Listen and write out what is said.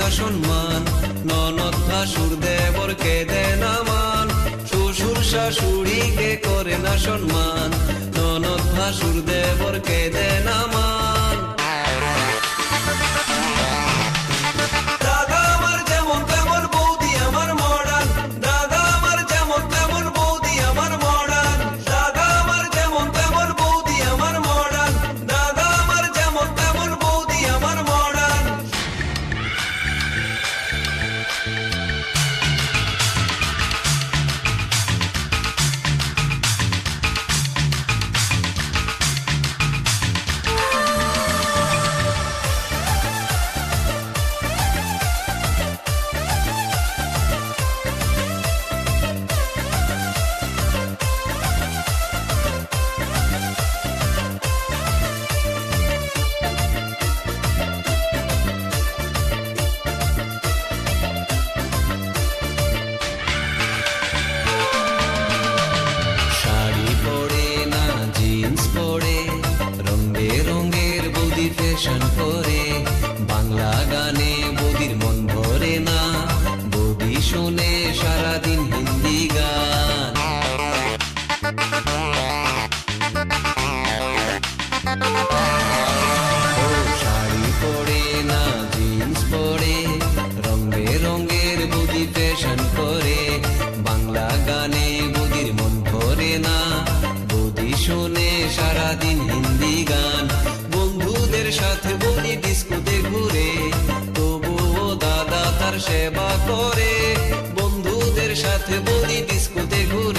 না সম্মান। ননদ ভাসুর দেবরকে দেয় না মান। শ্বশুর শাশুড়িকে করে না সম্মান। ননদ ভাসুর দেবরকে দেয় ফ্যাশন করে। বাংলা গানে বদির মন ভরে না। বদি শুনে সারাদিন হিন্দি গান। শাড়ি পরে সেবা করে। বন্ধুদের সাথে বলি ডিস্কোতে ঘুরে